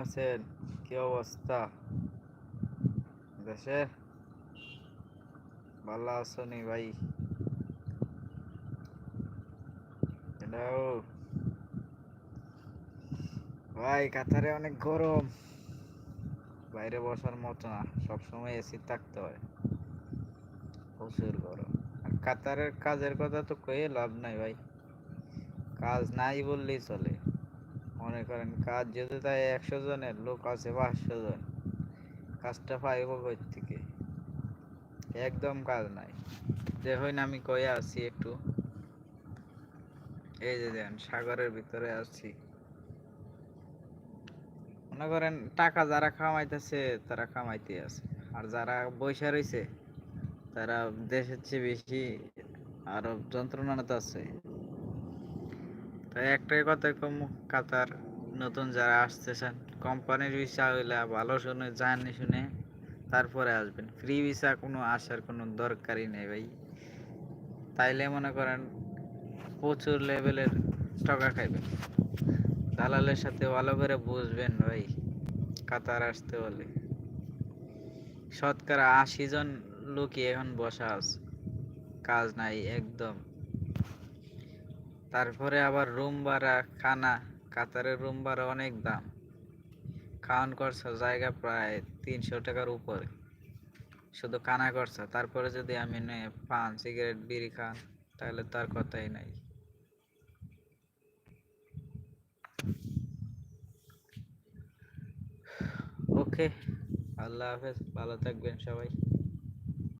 আছেন? কি অবস্থা? দেশে? ভালো আছো নি ভাই ভাই, কাতারে অনেক গরম। বাইরে বসার মতো না, সবসময় এসি থাকতে হয়। প্রচুর গরম। আর কাতারের কাজের কথা তো কয়ে লাভ নাই ভাই। কাজ নাই বললেই চলে। মনে করেন কাজ যদি তাই একশো জনের, লোক আছে পাঁচশো জন, কাজটা পাইব থেকে একদম কাজ নাই। দেখুন আমি কয়ে আছি একটু। এই যে দেখেন সাগরের ভিতরে আছি মনে করেন টাকা যারা কামাইতেছে, তারা কামাইতে আছে। আর যারা বৈশা রয়েছে তারা দেশের চেয়ে বেশি আরও যন্ত্রণাতে আছে। তাই একটাই কথা কম, কাতার নতুন যারা আসতেছেন, কোম্পানির ভিসা হইলে ভালো শুনে জানি শুনে তারপরে আসবেন। ফ্রি ভিসা কোনো আসার কোনো দরকারই নেই ভাই। তাইলে মনে করেন প্রচুর লেভেলের টাকা খাইবেন। দালালের সাথে ভালো করে বুঝবেন ভাই, কাতার আসতে হলে। শতকরা আশি জন লোকই এখন বসা আছে। কাজ নাই, একদম। তারপরে আবার রুম ভাড়া, খানা, কাতারের রুম ভাড়া অনেক দাম। খাওয়ান করছ জায়গা প্রায় তিনশো টাকার উপরে। শুধু খানা করছ তারপরে যদি আমি পান, সিগারেট, বিড়ি খান, তাহলে তার কথাই নাই। ওকে, আল্লাহ হাফেজ, ভালো থাকবেন সবাই।